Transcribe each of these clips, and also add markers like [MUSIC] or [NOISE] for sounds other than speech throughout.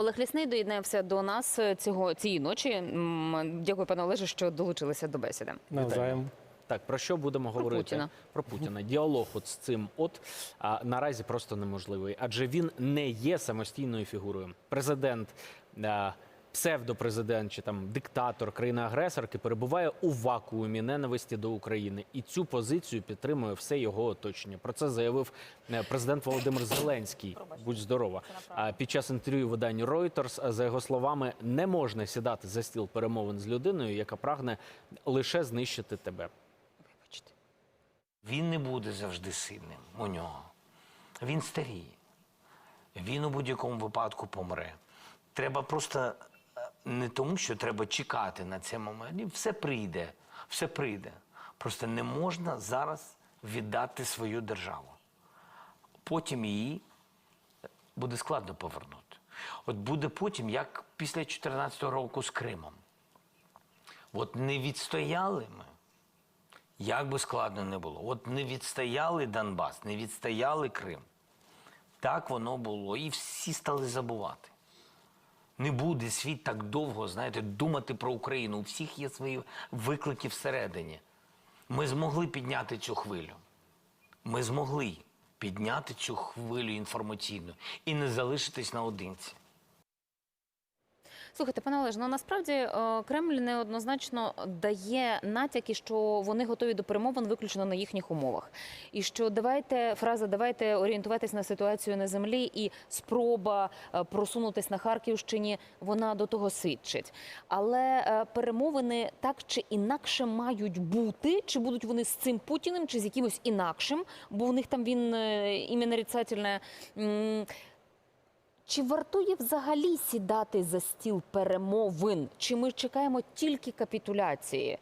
Олег Лісний доєднався до нас е, цього цієї ночі. Дякую, пане Олеже, що долучилися до бесіди. Навзаєм. Так, про що будемо говорити? Путіна. Про Путіна. Діалог от з цим от а, наразі просто неможливий, адже він не є самостійною фігурою. Президент, а, псевдопрезидент чи там диктатор країни-агресорки перебуває у вакуумі ненависті до України, і цю позицію підтримує все його оточення. Про це заявив е, президент Володимир Зеленський. Будь здорова. А під час інтерв'ю виданню Reuters, за його словами, не можна сідати за стіл перемовин з людиною, яка прагне лише знищити тебе. Вибачте. Він не буде завжди сильним у нього. Він старіє. Він у будь-якому випадку помре. Треба просто е, не тому, що треба чекати на цей момент. Все прийде, все прийде. Просто не можна зараз віддати свою державу. Потім її буде складно повернути. От буде потім, як після 2014 року з Кримом. От не відстояли ми. Як би складно не було. От не відстояли Донбас, не відстояли Крим. Так воно було. І всі стали забувати. Не буде світ так довго, знаєте, думати про Україну. У всіх є свої виклики всередині. Ми змогли підняти цю хвилю. Ми змогли підняти цю хвилю інформаційну і не залишитись наодинці. Слухайте, пане Олеже, ну насправді е, Кремль неоднозначно дає натяки, що вони готові до перемовин виключно на їхніх умовах. І що давайте фраза давайте орієнтуватись на ситуацію на землі, і спроба е, просунутись на Харківщині, вона до того свідчить. Але е, перемовини так чи інакше мають бути, чи будуть вони з цим Путіним, чи з якимось інакшим, бо в них там він ім'я нарицательне. Чи вартує взагалі сідати за стіл перемовин? Чи ми чекаємо тільки капітуляції?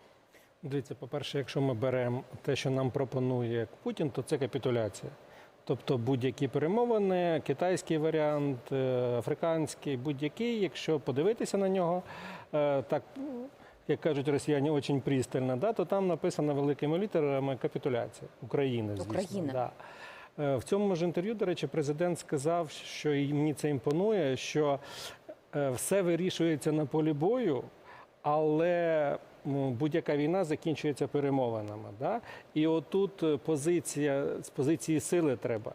Дивіться, по-перше, якщо ми беремо те, що нам пропонує Путін, то це капітуляція. Тобто будь-які перемовини, китайський варіант, е, африканський, будь-який, якщо подивитися на нього, е, так як кажуть росіяни, дуже пристально, да, то там написано великими літерами капітуляція України. Звісно, України. Да. Е, В цьому ж інтерв'ю, до речі, президент сказав, що і мені це імпонує, що е, все вирішується на полі бою, але будь-яка війна закінчується перемовинами. Да? І отут е, позиція з позиції сили треба.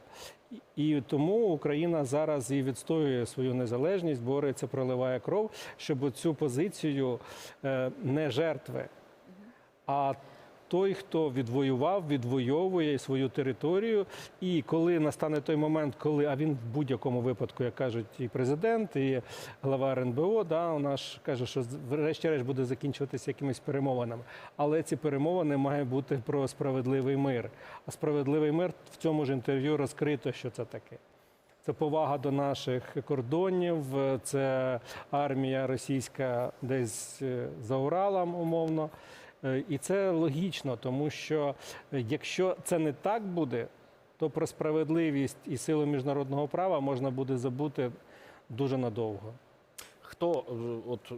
І- тому Україна зараз і відстоює свою незалежність, бореться, проливає кров, щоб цю позицію не жертви, а той, хто відвоював, відвоює свою територію. І коли настане той момент, коли а він в будь-якому випадку, як кажуть, і президент, і глава РНБО, да, у нас каже, що врешті-решт буде закінчуватися якимись перемовинами. Але ці перемовини мають бути про справедливий мир. А справедливий мир в цьому ж інтерв'ю розкрито, що це таке. Це повага до наших кордонів, це армія російська десь е, за Уралом, умовно. Е, І це логічно, тому що е, якщо це не так буде, то про справедливість і силу міжнародного права можна буде забути дуже надовго. Хто е, от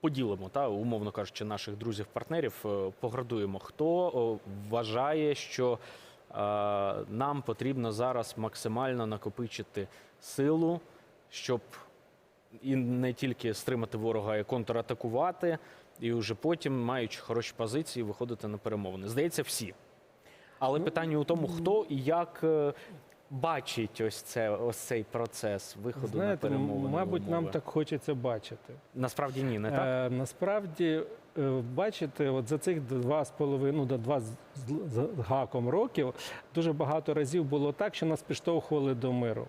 поділимо, та умовно кажучи, наших друзів-партнерів, поградуємо. Хто вважає, що нам потрібно зараз максимально накопичити силу, щоб і не тільки стримати ворога, а й контратакувати, і вже потім, маючи хороші позиції, виходити на перемовини. Здається, всі. Але питання у тому, хто і як е, бачить ось це ось цей процес виходу на перемовини. мабуть, нам так хочеться бачити. насправді ні, не так. Е, насправді, е, бачите, от за цих два з половиною, ну, да, два з, з- з гаком років дуже багато разів було так, що нас підштовхували до миру.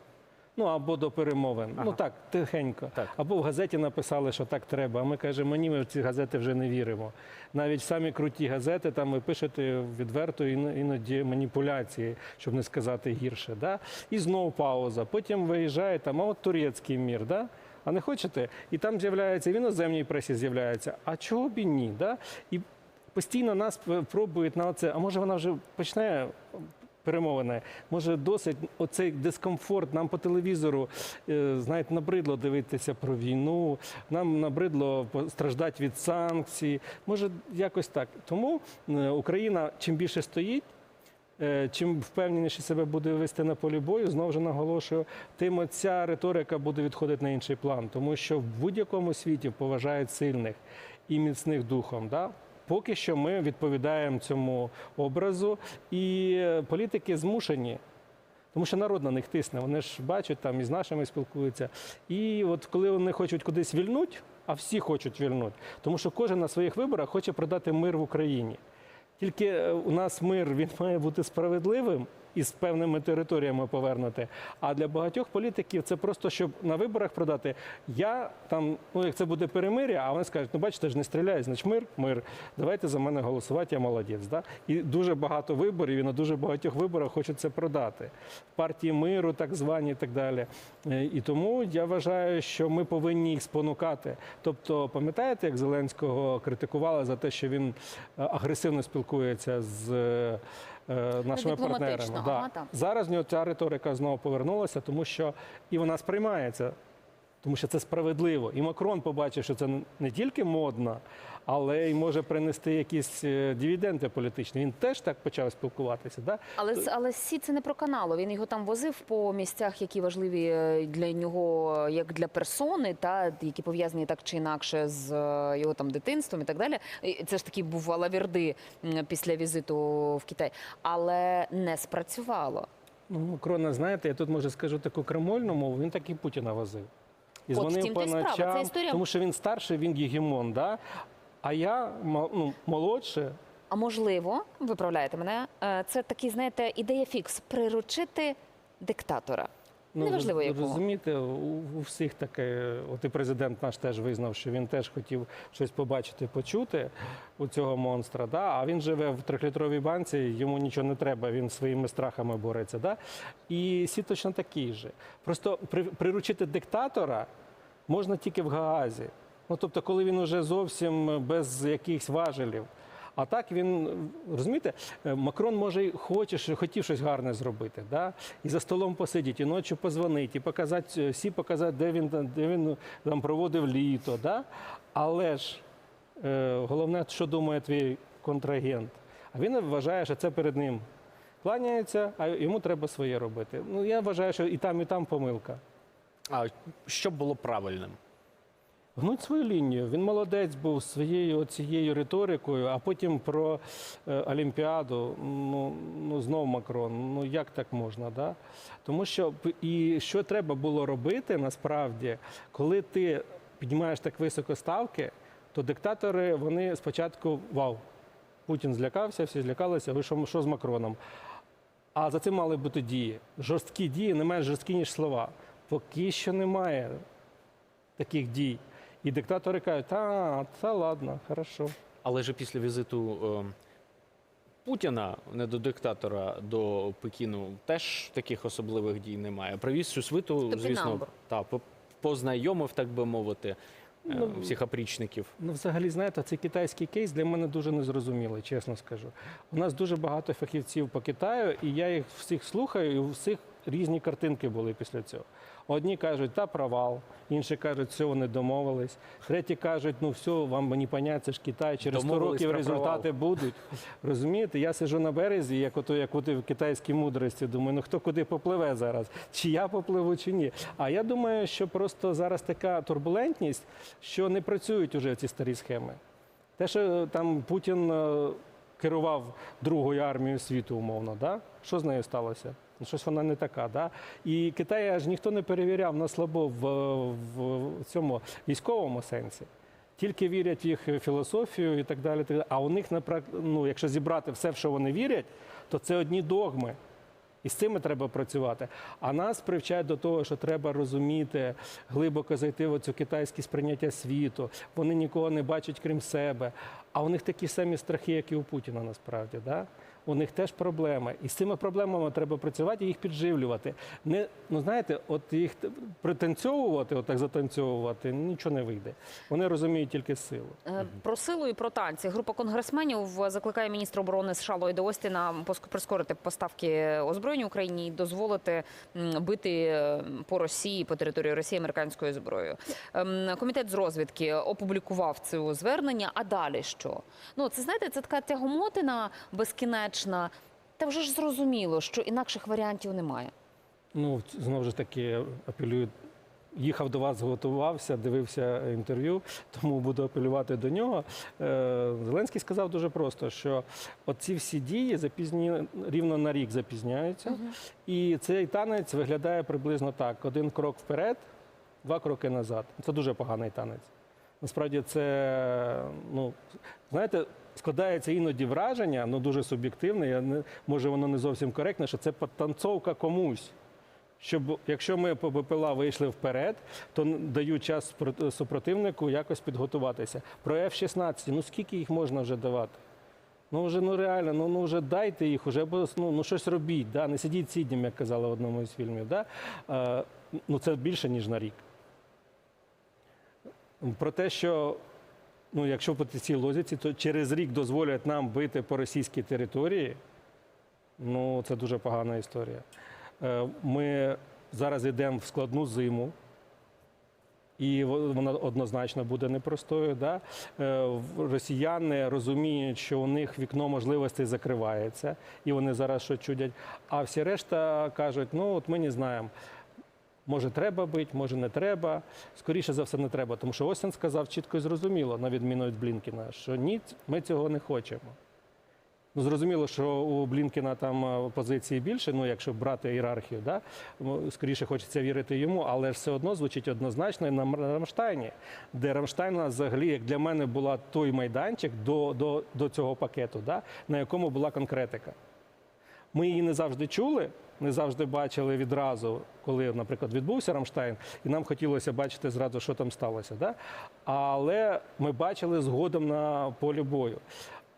Ну або до перемовин. Ага. Ну так, тихенько. Так. Або в газеті написали, що так треба. А ми кажемо, ні, ми в ці газети вже не віримо. Навіть самі круті газети, там ви пишете відверто іноді маніпуляції, щоб не сказати гірше. Да? І знову пауза. Потім виїжджає там, а от турецький мір. Да? А не хочете? І там з'являється, в іноземній пресі з'являється. А чого б і ні? Да? І постійно нас пробують на оце. А може вона вже почне перемовини? Може, досить оцей дискомфорт нам по телевізору, е, знаєте, набридло дивитися про війну, нам набридло страждати від санкцій. Може, якось так. Тому е, Україна чим більше стоїть. е, чим впевненіше себе буде вести на полі бою, знову ж наголошую, тим ця риторика буде відходити на інший план, тому що в будь-якому світі поважають сильних і міцних духом. Да? Поки що ми відповідаємо цьому образу, і політики змушені тому що народ на них тисне. Вони ж бачать там і з нашими спілкуються. І от коли вони хочуть кудись вільнуть, а всі хочуть вільнути, тому що кожен на своїх виборах хоче продати мир в Україні. Тільки е, у нас мир він має бути справедливим і з певними територіями повернути. А для багатьох політиків це просто щоб на виборах продати. Я там, ну як це буде перемир'я, а вони скажуть, ну бачите, ж не стріляють, значить мир, мир. Давайте за мене голосувати, я молодець. Да? І дуже багато виборів, і на дуже багатьох виборах хочуть це продати. Партії миру, так звані, і так далі. Е, І тому я вважаю, що ми повинні їх спонукати. Тобто, пам'ятаєте, як Зеленського критикували за те, що він е, агресивно спілкується з е, нашими партнерами. ага, так. Зараз в нього ця риторика знову повернулася, тому що і вона сприймається, тому що це справедливо. І Макрон побачив, що це не тільки модно, але й може принести якісь е, дивіденди політичні. Він теж так почав спілкуватися. Да? Але але Сі це не про каналу. Він його там возив по місцях, які важливі е, для нього, як для персони, та які пов'язані так чи інакше з е, його там дитинством і так далі. Це ж таки був Алаверди після візиту в Китай, але не спрацювало. Ну, Макрона, знаєте, я тут може скажу таку крамольну мову, він так і Путіна возив. І дзвонив по ночам, історія- тому що він старший, він гегемон, да? а я ну, молодше. А можливо, виправляєте мене, е, це такий, знаєте, ідея фікс приручити диктатора. Неважливо ви якого. розумієте, у, у всіх таке, от і президент наш теж визнав, що він теж хотів щось побачити, почути у цього монстра. Да? А він живе в трьохлітровій банці, йому нічого не треба, він своїми страхами бореться. Да? І Сі точно такий же. Просто при, приручити диктатора можна тільки в Гаазі. Ну, тобто, коли він уже зовсім без якихось важелів. А так він розумієте, е, Макрон може й хоче, хотів щось гарне зробити, да? і за столом посидіти, і ночі позвонити, і показати е, всі показати, де він де він ну, там проводив літо. Да? Але ж е, головне, що думає твій контрагент. А він вважає, що це перед ним кланяється, а йому треба своє робити. Ну я вважаю, що і там, і там помилка. А що було правильним? Гнуть свою лінію. Він молодець був своєю цією риторикою, а потім про е, Олімпіаду. Ну, ну знов Макрон. Ну як так можна? Да? Тому що і що треба було робити насправді, коли ти піднімаєш так високо ставки, то диктатори вони спочатку вау, Путін злякався, всі злякалися. Ви що, що з Макроном? А за цим мали бути дії. Жорсткі дії, не менш жорсткі, ніж слова. Поки що немає таких дій. І диктатори кажуть, та, та ладно, хорошо. Але ж після візиту е, Путіна, не до диктатора, до Пекіну, теж таких особливих дій немає. Привіз цю свиту, звісно, та, по- познайомив, так би мовити, е, Ну, всіх опрічників. Ну, взагалі, знаєте, цей китайський кейс для мене дуже незрозумілий, чесно скажу. У нас дуже багато фахівців по Китаю, і я їх всіх слухаю, і у всіх різні картинки були після цього. Одні кажуть, та провал, інші кажуть, все, вони домовились. Треті кажуть, ну все, вам не понять, це ж Китай, через 100 років результати будуть. Розумієте, я сиджу на березі, як ото, як в китайській мудрості, думаю, ну хто куди попливе зараз, чи я попливу, чи ні. А я думаю, що просто зараз така турбулентність, що не працюють уже ці старі схеми. Те, що там Путін е, керував другою армією світу, умовно, да? що з нею сталося? Ну, Щось вона не така. Да? І Китай аж ніхто не перевіряв на слабо в, в цьому військовому сенсі. Тільки вірять в їх філософію і так далі. так далі. А у них, ну, якщо зібрати все, в що вони вірять, то це одні догми. І з цими треба працювати. А нас привчають до того, що треба розуміти, глибоко зайти в цю китайське сприйняття світу. Вони нікого не бачать крім себе. А у них такі самі страхи, як і у Путіна, насправді. Да? У них теж проблеми. І з цими проблемами треба працювати і їх підживлювати. Не, ну знаєте, от їх пританцьовувати, отак затанцьовувати, нічого не вийде. Вони розуміють тільки силу. Е, Про силу і про танці. Група конгресменів закликає міністра оборони США Ллойда Остіна прискорити поставки озброєння Україні і дозволити бити е, по Росії, по території Росії американською зброєю. Ем, Комітет з розвідки опублікував це звернення. А далі що? Ну це знаєте, це така тягомотина безкінечна. Та вже ж зрозуміло, що інакших варіантів немає. Ну, знову ж таки, апелюю. Їхав до вас, готувався, дивився інтерв'ю, тому буду апелювати до нього. Е, Зеленський сказав дуже просто, що оці всі дії запізні рівно на рік запізняються, і цей танець виглядає приблизно так: один крок вперед, два кроки назад. Це дуже поганий танець. Насправді, це ну знаєте, складається іноді враження, ну дуже суб'єктивне. Я не може воно не зовсім коректне, що це потанцовка комусь. Щоб якщо ми по БПЛА вийшли вперед, то дають час супротивнику якось підготуватися. Про F-16, ну скільки їх можна вже давати? Ну вже ну реально, ну, ну вже дайте їх, уже ну, ну щось робіть, да? не сидіть сіднім, як казали в одному із фільмів. Да? Е, ну це більше, ніж на рік. Про те, що ну, якщо по цій лозіці, то через рік дозволять нам бити по російській території, ну це дуже погана історія. Е, Ми зараз йдемо в складну зиму. І вона однозначно буде непростою. Да? Е, Росіяни розуміють, що у них вікно можливостей закривається, і вони зараз що чудять. А всі решта кажуть: ну от ми не знаємо. Може, треба бити, може не треба. Скоріше за все, не треба. Тому що Остін сказав чітко і зрозуміло, на відміну від Блінкіна, що ні, ми цього не хочемо. Ну, зрозуміло, що у Блінкіна там е, позиції більше, ну якщо брати ієрархію, да? скоріше хочеться вірити йому, але все одно звучить однозначно і на Рамштайні, де Рамштайн взагалі, як для мене, була той майданчик до, до, до цього пакету, да? на якому була конкретика. Ми її не завжди чули, не завжди бачили відразу, коли, наприклад, відбувся Рамштайн, і нам хотілося бачити зразу, що там сталося. Да? Але ми бачили згодом на полі бою.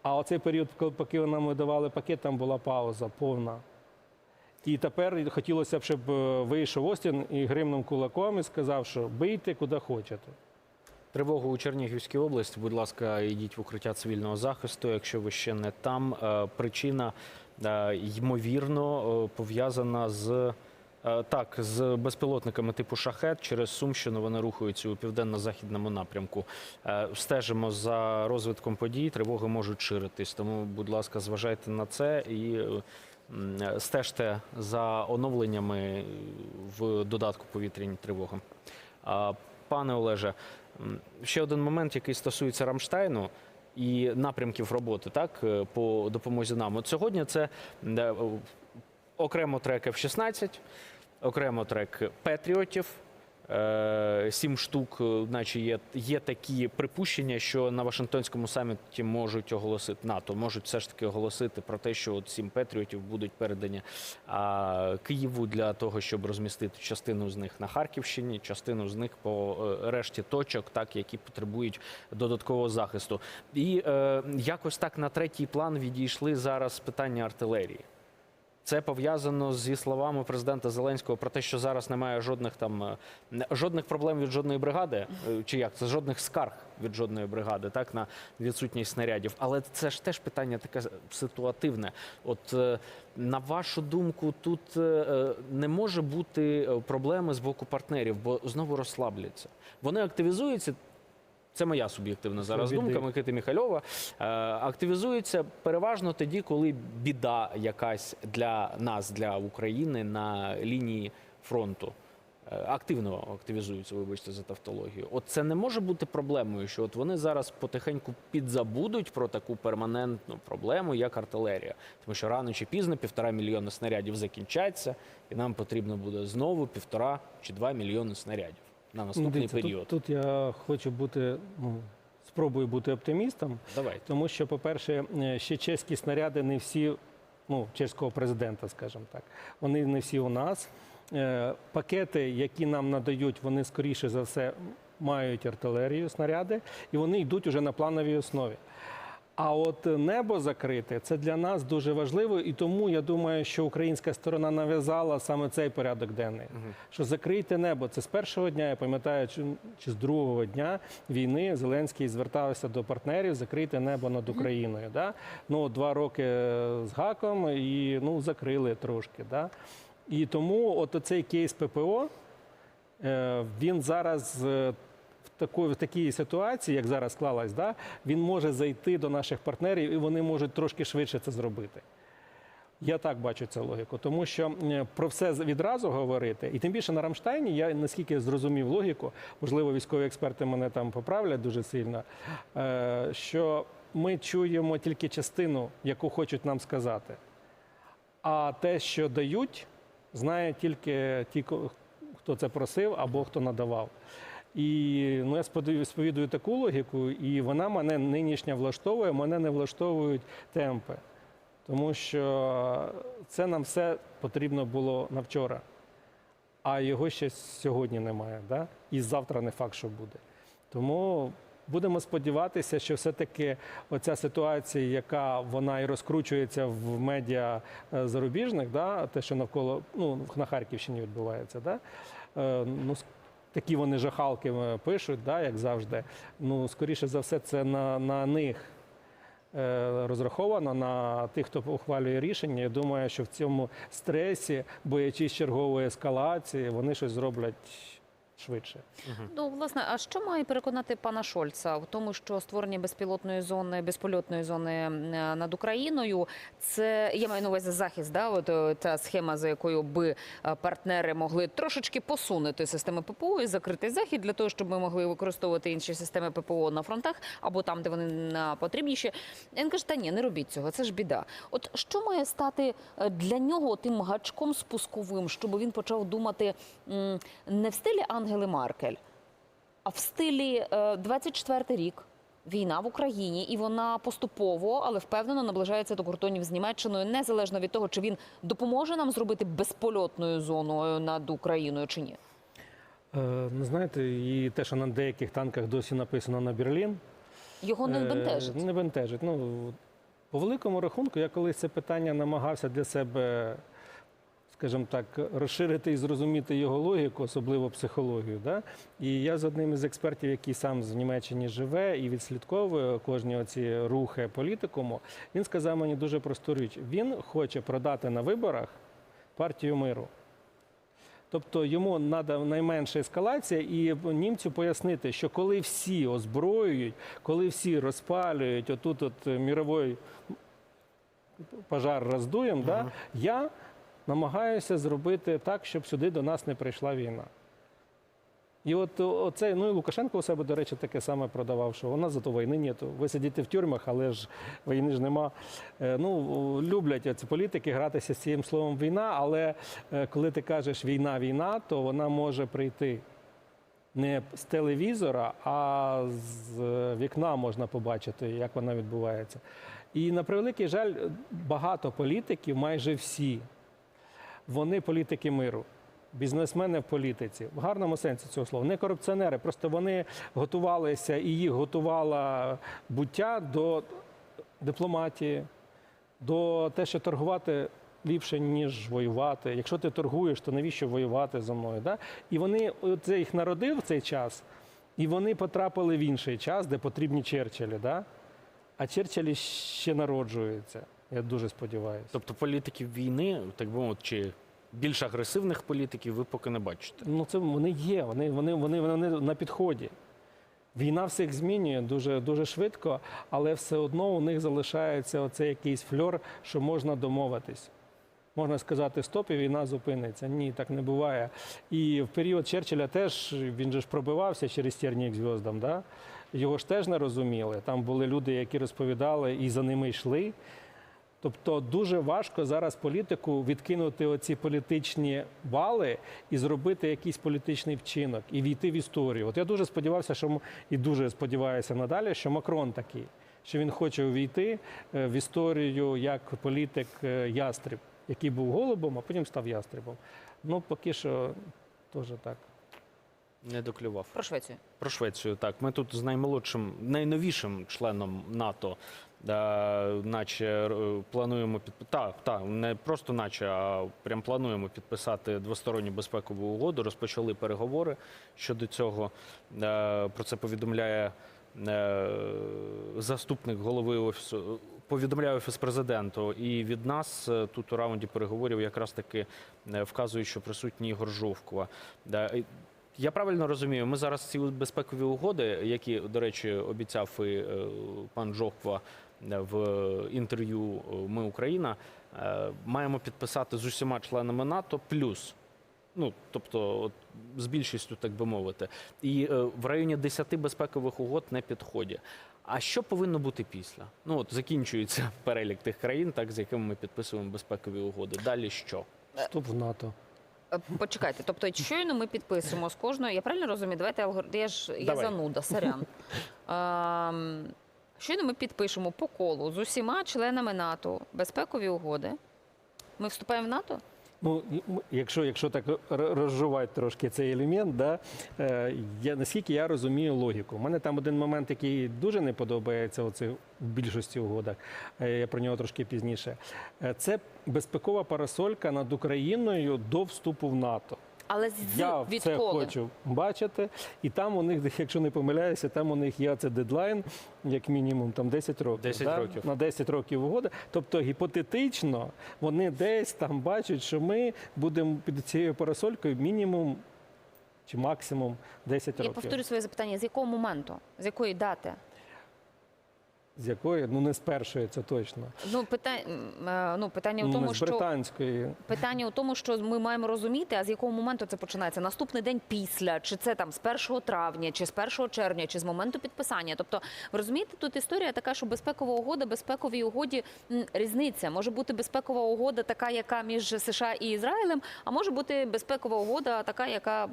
А оцей період, поки нам давали пакет, там була пауза повна. І тепер хотілося б, щоб е, вийшов Остін і гримнув кулаком і сказав, що бийте куди хочете. Тривогу у Чернігівській області. Будь ласка, йдіть в укриття цивільного захисту, якщо ви ще не там. Е, Причина ймовірно е, пов'язана з. е, Так, з безпілотниками типу шахет через Сумщину вони рухаються у південно-західному напрямку. Е, Стежимо за розвитком подій. Тривоги можуть ширитись. Тому, будь ласка, зважайте на це і е, стежте за оновленнями в додатку повітряні тривоги. Пане Олеже, ще один момент, який стосується Рамштайну і напрямків роботи, так е, по допомозі нам. От сьогодні це окремо трек F-16, окремо трек Петріотів. Е, Сім штук, е, наче є, є такі припущення, що на Вашингтонському саміті можуть оголосити НАТО, можуть все ж таки оголосити про те, що от сім патріотів будуть передані а, Києву для того, щоб розмістити частину з них на Харківщині, частину з них по е, решті точок, так які потребують додаткового захисту. І е, якось так на третій план відійшли зараз питання артилерії. Це пов'язано зі словами президента Зеленського про те, що зараз немає жодних там е, жодних проблем від жодної бригади, е, чи як це жодних скарг від жодної бригади, так на відсутність снарядів. Але це ж теж питання таке ситуативне. От е, на вашу думку, тут не може бути проблеми з боку партнерів, бо знову розслабляться. Вони активізуються. Це моя суб'єктивна зараз біди. думка Микити Міхальова. Е, активізуються переважно тоді, коли біда якась для нас, для України на лінії фронту. Е, Активно активізуються, вибачте за тавтологію. От це не може бути проблемою, що от вони зараз потихеньку підзабудуть про таку перманентну проблему, як артилерія. Тому що рано чи пізно півтора мільйона снарядів закінчаться, і нам потрібно буде знову півтора чи два мільйони снарядів на Ну, наступний дивіться, період. тут, тут я хочу бути, ну, спробую бути оптимістом. Давайте. Тому що, по-перше, е, ще чеські снаряди не всі, ну, чеського президента, скажімо так, вони не всі у нас. Е, Пакети, які нам надають, вони скоріше за все мають артилерію, снаряди, і вони йдуть уже на плановій основі. А от небо закрите це для нас дуже важливо, і тому я думаю, що українська сторона нав'язала саме цей порядок денний. Що закрийте небо. Це з першого дня, я пам'ятаю, чи, чи з другого дня війни Зеленський звертався до партнерів закрийте небо над Україною. Да? Ну, два роки з гаком і ну, закрили трошки. Да? І тому от цей кейс ППО, е, він зараз. Такої в такій ситуації, як зараз склалась, да, він може зайти до наших партнерів, і вони можуть трошки швидше це зробити. Я так бачу цю логіку, тому що про все відразу говорити, і тим більше на Рамштайні, я наскільки зрозумів логіку, можливо, військові експерти мене там поправлять дуже сильно, е, що ми чуємо тільки частину, яку хочуть нам сказати. А те, що дають, знає тільки ті, хто це просив або хто надавав. І ну, я сповідую таку логіку, і вона мене нинішня влаштовує, мене не влаштовують темпи. Тому що це нам все потрібно було на вчора, а його ще сьогодні немає. Да? І завтра не факт, що буде. Тому будемо сподіватися, що все-таки оця ситуація, яка вона і розкручується в медіа е, зарубіжних, да? те, що навколо ну, на Харківщині відбувається, да? е, ну, такі вони жахалки е, пишуть, да, як завжди. Ну, скоріше за все, це на, на них е, розраховано на тих, хто ухвалює рішення. Я думаю, що в цьому стресі, боячись чергової ескалації, вони щось зроблять швидше. Ну, власне, а що має переконати пана Шольца в тому, що створення безпілотної зони, безпольотної зони над Україною, це я маю на увазі захист, да? От е, та схема, за якою би е, партнери могли трошечки посунути системи ППО і закрити захід для того, щоб ми могли використовувати інші системи ППО на фронтах або там, де вони на потрібніші. Він каже, та ні, не робіть цього, це ж біда. От що має стати е, для нього тим гачком спусковим, щоб він почав думати не в стилі Ангели Маркель, а в стилі е, 24 рік. Війна в Україні, і вона поступово, але впевнено наближається до кордонів з Німеччиною, незалежно від того, чи він допоможе нам зробити безпольотною зоною над Україною чи ні. Е, ну, знаєте, і те, що на деяких танках досі написано на Берлін, Його не Е, бентежить. Не бентежить. Ну, по великому рахунку, я колись це питання намагався для себе, скажімо так, розширити і зрозуміти його логіку, особливо психологію. Да? І я з одним із експертів, який сам в Німеччині живе і відслідковує кожні оці рухи політикуму, він сказав мені дуже просту річ. Він хоче продати на виборах партію миру. Тобто йому треба найменша ескалація, і німцю пояснити, що коли всі озброюють, коли всі розпалюють, отут от міровий пожар роздуємо, да, я намагаюся зробити так, щоб сюди до нас не прийшла війна. І от оце, ну і Лукашенко у себе, до речі, таке саме продавав, що у нас зато війни нету. Ви сидите в тюрмах, але ж війни ж нема. Е, Ну, люблять ці політики гратися з цим словом війна, але е, коли ти кажеш війна, війна, то вона може прийти не з телевізора, а з е, вікна можна побачити, як вона відбувається. І на превеликий жаль, багато політиків, майже всі, вони політики миру. Бізнесмени в політиці в гарному сенсі цього слова, не корупціонери, просто вони готувалися і їх готувала буття до дипломатії, до те, що торгувати ліпше, ніж воювати. Якщо ти торгуєш, то навіщо воювати за мною? Да? І вони це їх народив цей час, і вони потрапили в інший час, де потрібні Черчиллі. Да? А Черчиллі ще народжуються. Я дуже сподіваюся. Тобто політиків війни, так би мовити, чи більш агресивних політиків ви поки не бачите. Ну, це вони є, вони, вони, вони, вони на підході. Війна всіх змінює дуже, дуже швидко, але все одно у них залишається оцей якийсь фльор, що можна домовитись. Можна сказати, стоп, і війна зупиниться. Ні, так не буває. І в період Черчилля теж він же ж пробивався через терні к зв'яздам. Да? Його ж теж не розуміли. Там були люди, які розповідали і за ними йшли. Тобто дуже важко зараз політику відкинути оці політичні бали і зробити якийсь політичний вчинок і війти в історію. От я дуже сподівався, що і дуже сподіваюся надалі, що Макрон такий, що він хоче увійти е, в історію як політик е, ястреб, який був голубом, а потім став ястребом. Ну поки що теж так. Не доклював. Про Швецію. Про Швецію, так. Ми тут з наймолодшим, найновішим членом НАТО, наче е, плануємо підписати. Так, не просто наче, а прям плануємо підписати двосторонню безпекову угоду. Розпочали переговори щодо цього. Е, Про це повідомляє е, заступник голови офісу. Повідомляє офіс президенту, і від нас е, тут у раунді переговорів якраз таки е, вказують, що присутній Ігор Жовкова. Я правильно розумію, ми зараз ці безпекові угоди, які, до речі, обіцяв і е, пан Жовква е, в інтерв'ю е, Ми Україна, Е, Маємо підписати з усіма членами НАТО плюс. Ну, тобто, от, з більшістю, так би мовити. І е, в районі 10 безпекових угод не підходять. А що повинно бути після? Ну от закінчується перелік тих країн, так з якими ми підписуємо безпекові угоди. Далі що? Вступ в НАТО. Е, Почекайте, тобто щойно ми підписуємо з кожною. Я правильно розумію? Давайте алгоритм. Я ж я Давай. зануда, сорян. [LAUGHS] Щойно ми підпишемо по колу з усіма членами НАТО безпекові угоди. Ми вступаємо в НАТО? Ну, якщо, якщо так розжувати трошки цей елемент, да, е, я, наскільки я розумію логіку. У мене там один момент, який дуже не подобається оце, в більшості угодах, е, я про нього трошки пізніше. Е, Це безпекова парасолька над Україною до вступу в НАТО. Але з Я це відколи? хочу бачити. І там у них, якщо не помиляюся, там у них є це дедлайн, як мінімум, там 10 років. 10 да? років. На 10 років угода. Тобто гіпотетично вони десь там бачать, що ми будемо під цією парасолькою мінімум чи максимум 10 Я років. повторю своє запитання: з якого моменту? З якої дати? З якої? Ну не з першої, це точно. Ну, питання, ну, питання у Ну, тому, з що британської. питання у тому, що ми маємо розуміти, а з якого моменту це починається? Наступний день після, чи це там з 1 травня, чи з 1 червня, чи з моменту підписання. Тобто, ви розумієте, тут історія така, що безпекова угода, безпековій угоді різниця. Може бути безпекова угода, така, яка між США і Ізраїлем, а може бути безпекова угода, така, яка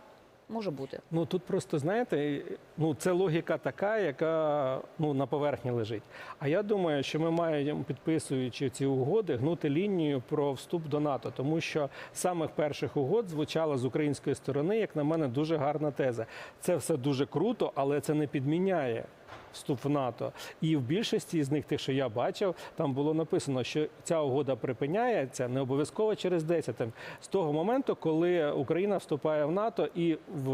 може бути. Ну тут просто знаєте, ну це логіка така, яка ну на поверхні лежить. А я думаю, що ми маємо, підписуючи ці угоди, гнути лінію про вступ до НАТО, тому що з самих перших угод звучала з української сторони, як на мене, дуже гарна теза. Це все дуже круто, але це не підміняє. Вступ в НАТО, і в більшості з них, тих, що я бачив, там було написано, що ця угода припиняється не обов'язково через 10, там, з того моменту, коли Україна вступає в НАТО і в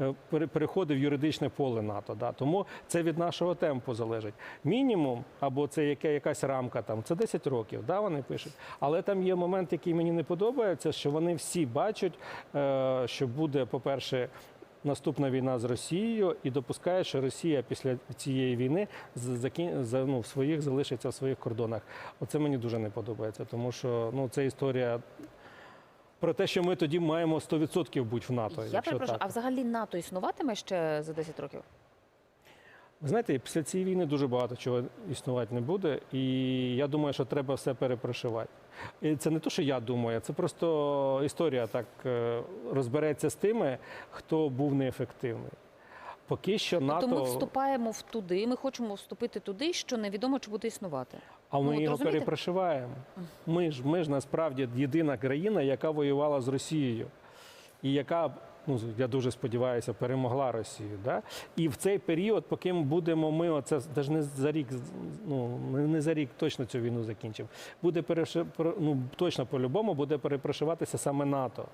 е, переходить в юридичне поле НАТО. Да. Тому це від нашого темпу залежить. Мінімум, або це яке, якась рамка, там це 10 років. Да, вони пишуть. Але там є момент, який мені не подобається, що вони всі бачать, е, що буде, по-перше, наступна війна з Росією і допускає, що Росія після цієї війни ну, в своїх залишиться в своїх кордонах. Оце мені дуже не подобається, тому що ну, це історія про те, що ми тоді маємо 100% бути в НАТО. Я перепрошую, а взагалі НАТО існуватиме ще за 10 років? Ви знаєте, після цієї війни дуже багато чого існувати не буде, і я думаю, що треба все перепрошивати. І це не те, що я думаю, це просто історія так е, розбереться з тими, хто був неефективний. Поки що НАТО, Тобто ми вступаємо в туди, ми хочемо вступити туди, що невідомо чи буде існувати. а ми ну, його розумієте? перепрошиваємо. Ми ж, ми ж насправді єдина країна, яка воювала з Росією, і яка, ну я дуже сподіваюся, перемогла Росію. Да? І в цей період, поки ми будемо ми, оце навіть не за рік, ну не за рік точно цю війну закінчимо. Буде переши- ну, точно по-любому буде перепрошиватися саме НАТО.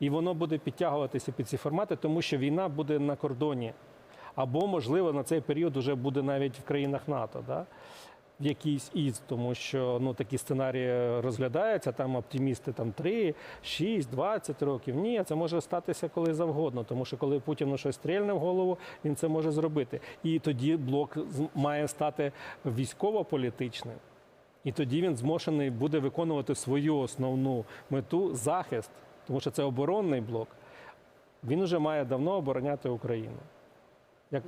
І воно буде підтягуватися під ці формати, тому що війна буде на кордоні. Або, можливо, на цей період вже буде навіть в країнах НАТО. Да? В якійсь із, тому що ну, такі сценарії розглядаються, там оптимісти там 3, 6, 20 років. Ні, це може статися коли завгодно, тому що коли Путіну щось стрільне в голову, він це може зробити. І тоді блок має стати військово-політичним. І тоді він змушений буде виконувати свою основну мету захист, тому що це оборонний блок. Він вже має давно обороняти Україну. Як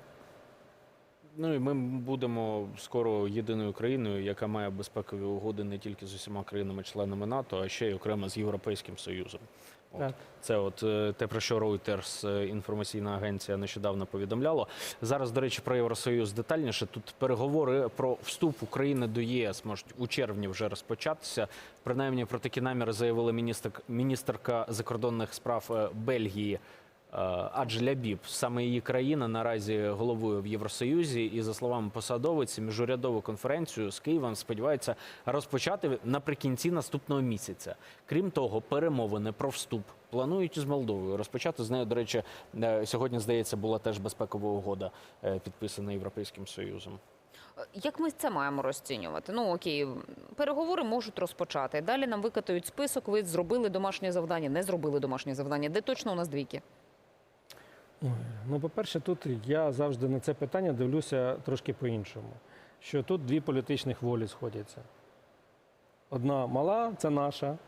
Ну і ми будемо скоро єдиною країною, яка має безпекові угоди не тільки з усіма країнами-членами НАТО, а ще й окремо з Європейським Союзом. От. Так. Це от е, те, про що Reuters, е, інформаційна агенція, нещодавно повідомляла. Зараз, до речі, про Євросоюз детальніше. Тут переговори про вступ України до ЄС можуть у червні вже розпочатися. Принаймні про такі наміри заявила міністр, міністерка закордонних справ е, Бельгії. Е, Адже Лябіб, саме її країна наразі головує в Євросоюзі, і за словами посадовиці, міжурядову конференцію з Києвом сподівається розпочати наприкінці наступного місяця. Крім того, перемовини про вступ планують із Молдовою. Розпочати з нею, до речі, е, сьогодні здається, була теж безпекова угода, е, підписана Європейським Союзом. Як ми це маємо розцінювати? Ну окей, переговори можуть розпочати. Далі нам викатають список. Ви зробили домашнє завдання, не зробили домашнє завдання. Де точно у нас двійки? Ну, по-перше, тут я завжди на це питання дивлюся трошки по-іншому. Що тут дві політичних волі сходяться. одна мала, це наша.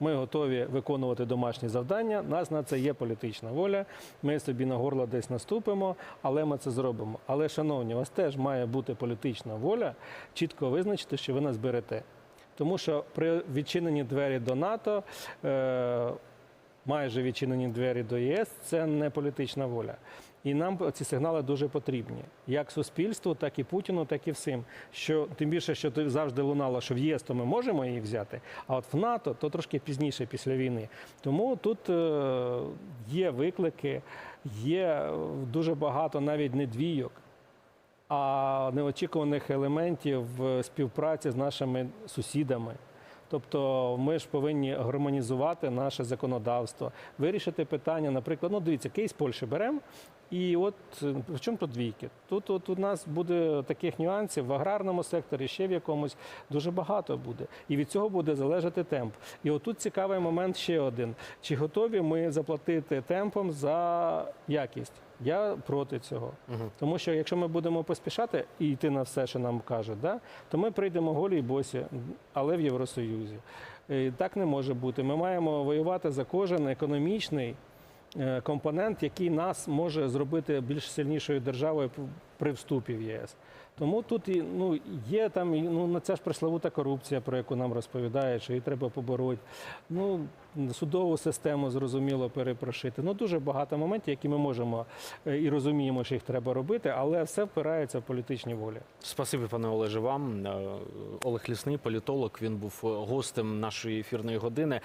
Ми готові виконувати домашні завдання. Нас на це є політична воля. Ми собі на горло десь наступимо, але ми це зробимо. Але, шановні, у вас теж має бути політична воля чітко визначити, що ви нас берете. Тому що при відчиненні двері до НАТО, е, майже відчинені двері до ЄС, це не політична воля. І нам ці сигнали дуже потрібні, як суспільству, так і Путіну, так і всім. Що тим більше, що ти завжди лунало, що в ЄС то ми можемо їх взяти, а от в НАТО то трошки пізніше після війни. Тому тут е, є виклики, є е, дуже багато навіть не двійок, а неочікуваних елементів співпраці з нашими сусідами. Тобто ми ж повинні гармонізувати наше законодавство, вирішити питання, наприклад, ну дивіться, кейс Польщі беремо. І от е, в чому тут двійки? Тут от у нас буде таких нюансів в аграрному секторі, ще в якомусь дуже багато буде. І від цього буде залежати темп. І отут цікавий момент ще один: чи готові ми заплатити темпом за якість? Я проти цього. Тому що якщо ми будемо поспішати і йти на все, що нам кажуть, да, то ми прийдемо голі й босі, але в Євросоюзі. І Так не може бути. Ми маємо воювати за кожен економічний е, компонент, який нас може зробити більш сильнішою державою при вступі в єС. Тому тут і, ну, є там і, ну, на це ж пресловута корупція, про яку нам розповідають, що її треба побороти. Ну, судову систему зрозуміло перепрошити. Ну, дуже багато моментів, які ми можемо е, і розуміємо, що їх треба робити, але все впирається в політичні волі. Спасибі, пане Олеже, вам. Е, Олег Лісний, політолог. Він був гостем нашої ефірної години.